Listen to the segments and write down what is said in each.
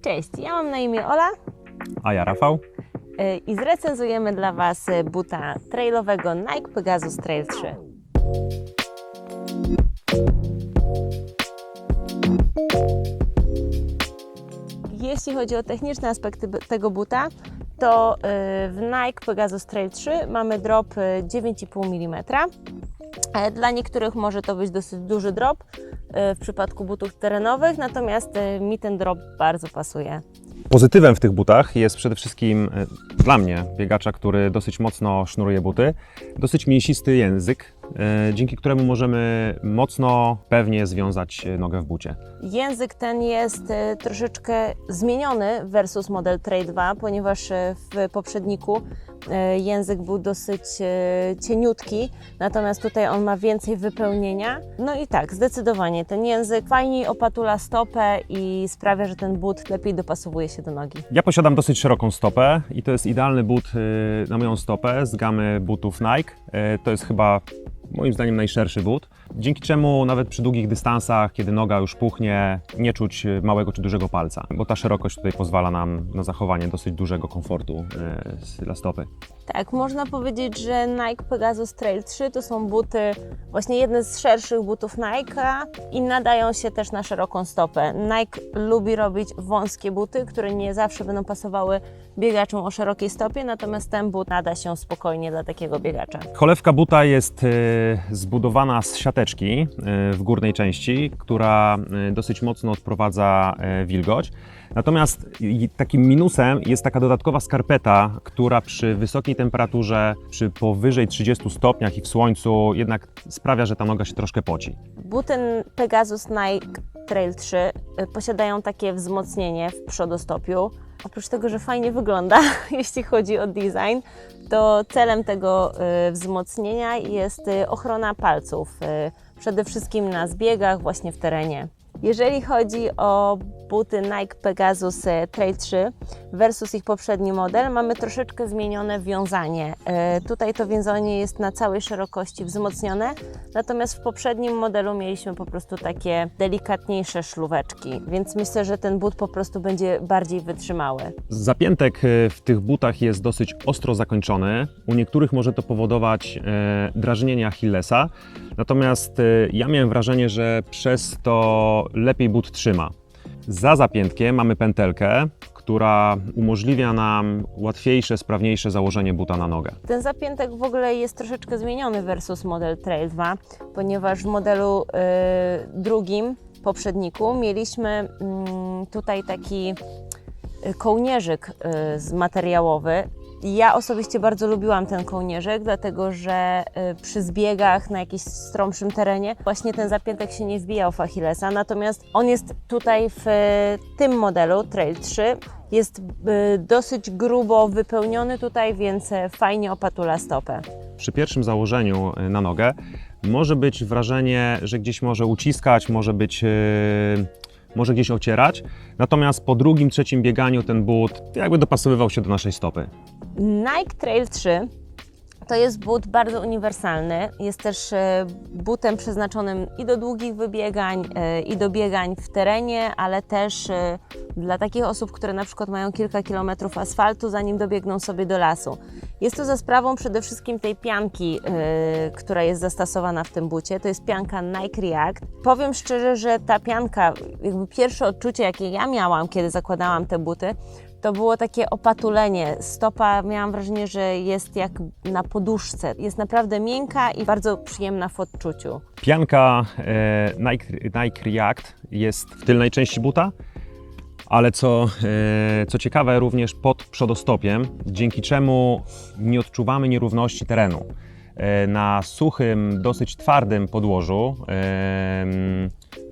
Cześć, ja mam na imię Ola A ja Rafał. y, i zrecenzujemy dla Was y, buta trailowego Nike Pegasus Trail 3. Jeśli chodzi o techniczne aspekty tego buta, to y, w Nike Pegasus Trail 3 mamy drop y, 9,5 mm. E, Dla niektórych może to być dosyć duży drop y, w przypadku butów terenowych, natomiast y, mi ten drop bardzo pasuje. Pozytywem w tych butach jest przede wszystkim e, dla mnie, biegacza, który dosyć mocno sznuruje buty, dosyć mięsisty język, dzięki któremu możemy mocno, pewnie związać nogę w bucie. Język ten jest troszeczkę zmieniony versus model Trail 2, ponieważ w poprzedniku język był dosyć e, cieniutki, natomiast tutaj on ma więcej wypełnienia. No i tak, zdecydowanie ten język fajniej opatula stopę i sprawia, że ten but lepiej dopasowuje się do nogi. Ja posiadam dosyć szeroką stopę i to jest idealny but e, na moją stopę z gamy butów Nike. E, To jest chyba moim zdaniem najszerszy but, dzięki czemu nawet przy długich dystansach, kiedy noga już puchnie, nie czuć e, małego czy dużego palca, bo ta szerokość tutaj pozwala nam na zachowanie dosyć dużego komfortu e, dla stopy. Tak, można powiedzieć, że Nike Pegasus Trail 3 to są buty, właśnie jedne z szerszych butów Nike'a i nadają się też na szeroką stopę. Nike lubi robić wąskie buty, które nie zawsze będą pasowały biegaczom o szerokiej stopie, natomiast ten but nada się spokojnie dla takiego biegacza. Cholewka buta jest e, zbudowana z siateczki e, w górnej części, która e, dosyć mocno odprowadza wilgoć. Natomiast takim minusem jest taka dodatkowa skarpeta, która przy wysokiej temperaturze, przy powyżej 30 stopniach i w słońcu jednak sprawia, że ta noga się troszkę poci. Buty Pegasus Nike Trail 3 y, posiadają takie wzmocnienie w przodostopiu. Oprócz tego, że fajnie wygląda, jeśli chodzi o design, to celem tego y, wzmocnienia jest y, ochrona palców, przede wszystkim na zbiegach, właśnie w terenie. Jeżeli chodzi o buty Nike Pegasus e, Trail 3 versus ich poprzedni model, mamy troszeczkę zmienione wiązanie. E, Tutaj to wiązanie jest na całej szerokości wzmocnione, natomiast w poprzednim modelu mieliśmy po prostu takie delikatniejsze szlóweczki, więc myślę, że ten but po prostu będzie bardziej wytrzymały. Zapiętek e, w tych butach jest dosyć ostro zakończony. U niektórych może to powodować drażnienie Achillesa. Natomiast e, ja miałem wrażenie, że przez to lepiej but trzyma. Za zapiętkiem mamy pętelkę, która umożliwia nam łatwiejsze, sprawniejsze założenie buta na nogę. Ten zapiętek w ogóle jest troszeczkę zmieniony versus model Trail 2, ponieważ w modelu y, drugim, poprzedniku, mieliśmy mm, tutaj taki y, kołnierzyk y, materiałowy. Ja osobiście bardzo lubiłam ten kołnierzyk, dlatego że y, przy zbiegach na jakimś stromszym terenie właśnie ten zapiętek się nie wbijał w Achillesa, natomiast on jest tutaj w y, tym modelu Trail 3 jest y, dosyć grubo wypełniony tutaj, więc fajnie opatula stopę. Przy pierwszym założeniu na nogę może być wrażenie, że gdzieś może uciskać, może być. Może gdzieś ocierać, natomiast po drugim, trzecim bieganiu ten but jakby dopasowywał się do naszej stopy. Nike Trail 3 to jest but bardzo uniwersalny. Jest też e, butem przeznaczonym i do długich wybiegań, e, i do biegań w terenie, ale też e, dla takich osób, które na przykład mają kilka kilometrów asfaltu, zanim dobiegną sobie do lasu. Jest to za sprawą przede wszystkim tej pianki, która jest zastosowana w tym bucie. To jest pianka Nike React. Powiem szczerze, że ta pianka, jakby pierwsze odczucie, jakie ja miałam, kiedy zakładałam te buty, to było takie opatulenie. Stopa miałam wrażenie, że jest jak na poduszce. Jest naprawdę miękka i bardzo przyjemna w odczuciu. Pianka e, Nike, Nike React jest w tylnej części buta, ale co, e, co ciekawe również pod przodostopiem, dzięki czemu nie odczuwamy nierówności terenu. E, na suchym, dosyć twardym podłożu, e,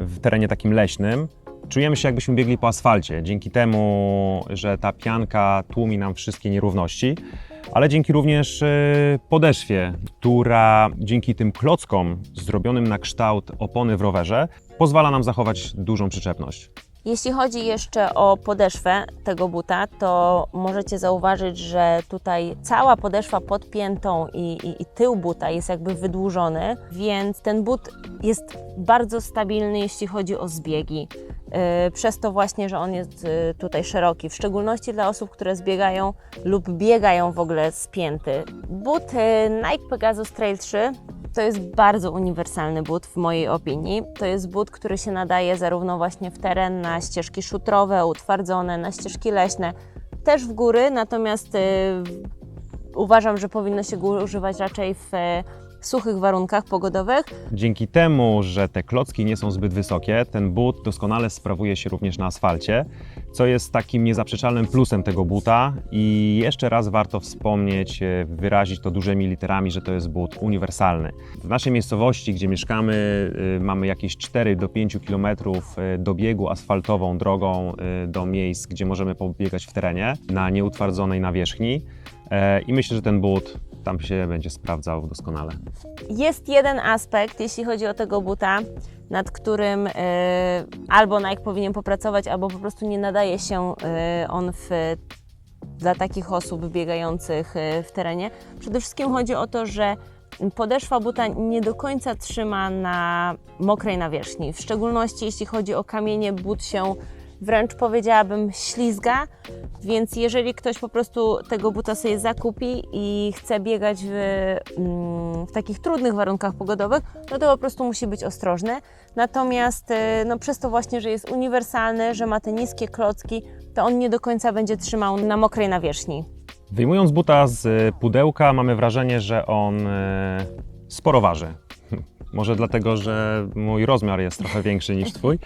w terenie takim leśnym, czujemy się jakbyśmy biegli po asfalcie, dzięki temu, że ta pianka tłumi nam wszystkie nierówności, ale dzięki również e, podeszwie, która dzięki tym klockom zrobionym na kształt opony w rowerze pozwala nam zachować dużą przyczepność. Jeśli chodzi jeszcze o podeszwę tego buta, to możecie zauważyć, że tutaj cała podeszwa pod piętą i, i, i tył buta jest jakby wydłużony, więc ten but jest bardzo stabilny, jeśli chodzi o zbiegi. Yy, Przez to właśnie, że on jest yy, tutaj szeroki, w szczególności dla osób, które zbiegają lub biegają w ogóle spięty. But yy, Nike Pegasus Trail 3 to jest bardzo uniwersalny but w mojej opinii. To jest but, który się nadaje zarówno właśnie w teren, na ścieżki szutrowe, utwardzone, na ścieżki leśne, też w góry, natomiast y, uważam, że powinno się go używać raczej w suchych warunkach pogodowych. Dzięki temu, że te klocki nie są zbyt wysokie, ten but doskonale sprawuje się również na asfalcie, co jest takim niezaprzeczalnym plusem tego buta i jeszcze raz warto wspomnieć, e, wyrazić to dużymi literami, że to jest but uniwersalny. W naszej miejscowości, gdzie mieszkamy, y, mamy jakieś 4 do 5 km do biegu asfaltową drogą y, do miejsc, gdzie możemy pobiegać w terenie na nieutwardzonej nawierzchni E, i myślę, że ten but tam się będzie sprawdzał doskonale. Jest jeden aspekt, jeśli chodzi o tego buta, nad którym e, albo Nike powinien popracować, albo po prostu nie nadaje się e, on w, dla takich osób biegających e, w terenie. Przede wszystkim chodzi o to, że podeszwa buta nie do końca trzyma na mokrej nawierzchni. W szczególności jeśli chodzi o kamienie, but się wręcz powiedziałabym ślizga, więc jeżeli ktoś po prostu tego buta sobie zakupi i chce biegać w, mm, w takich trudnych warunkach pogodowych, no to po prostu musi być ostrożny. Natomiast e, no, przez to właśnie, że jest uniwersalny, że ma te niskie klocki, to on nie do końca będzie trzymał na mokrej nawierzchni. Wyjmując buta z pudełka, mamy wrażenie, że on e, sporo waży. Może dlatego, że mój rozmiar jest trochę większy niż twój.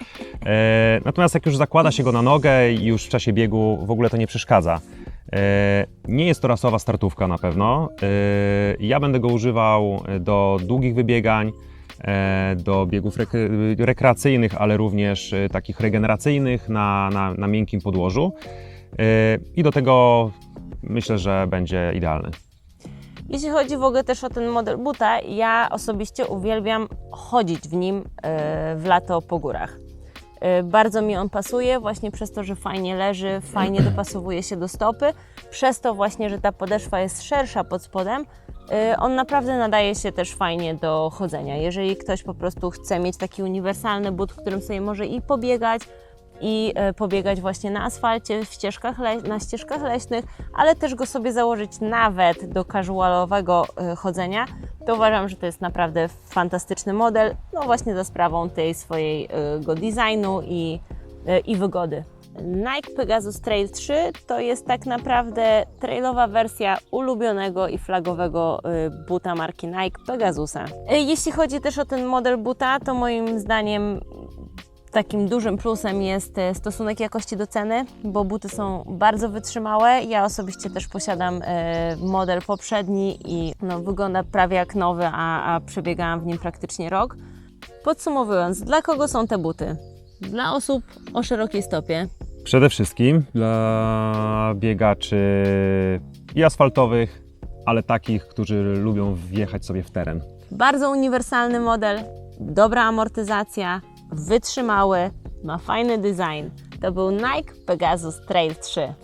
E, natomiast jak już zakłada się go na nogę i już w czasie biegu w ogóle to nie przeszkadza. E, nie jest to rasowa startówka na pewno. E, ja będę go używał do długich wybiegań, e, do biegów rek- rekreacyjnych, ale również e, takich regeneracyjnych na, na, na miękkim podłożu. E, I do tego myślę, że będzie idealny. Jeśli chodzi w ogóle też o ten model buta, ja osobiście uwielbiam chodzić w nim e, w lato po górach. E, Bardzo mi on pasuje właśnie przez to, że fajnie leży, fajnie dopasowuje się do stopy, przez to właśnie, że ta podeszwa jest szersza pod spodem, e, on naprawdę nadaje się też fajnie do chodzenia. Jeżeli ktoś po prostu chce mieć taki uniwersalny but, w którym sobie może i pobiegać, i e, pobiegać właśnie na asfalcie, w ścieżkach na ścieżkach leśnych, ale też go sobie założyć nawet do casualowego e, chodzenia, to uważam, że to jest naprawdę fantastyczny model, no właśnie za sprawą tej swojego designu i, e, i wygody. Nike Pegasus Trail 3 to jest tak naprawdę trailowa wersja ulubionego i flagowego e, buta marki Nike Pegasusa. E, Jeśli chodzi też o ten model buta, to moim zdaniem Takim dużym plusem jest e, stosunek jakości do ceny, bo buty są bardzo wytrzymałe. Ja osobiście też posiadam e, model poprzedni i no, wygląda prawie jak nowy, a, a przebiegałam w nim praktycznie rok. Podsumowując, dla kogo są te buty? Dla osób o szerokiej stopie, Przede wszystkim dla biegaczy i asfaltowych, ale takich, którzy lubią wjechać sobie w teren. bardzo uniwersalny model, dobra amortyzacja, wytrzymały, ma fajny design. To był Nike Pegasus Trail 3.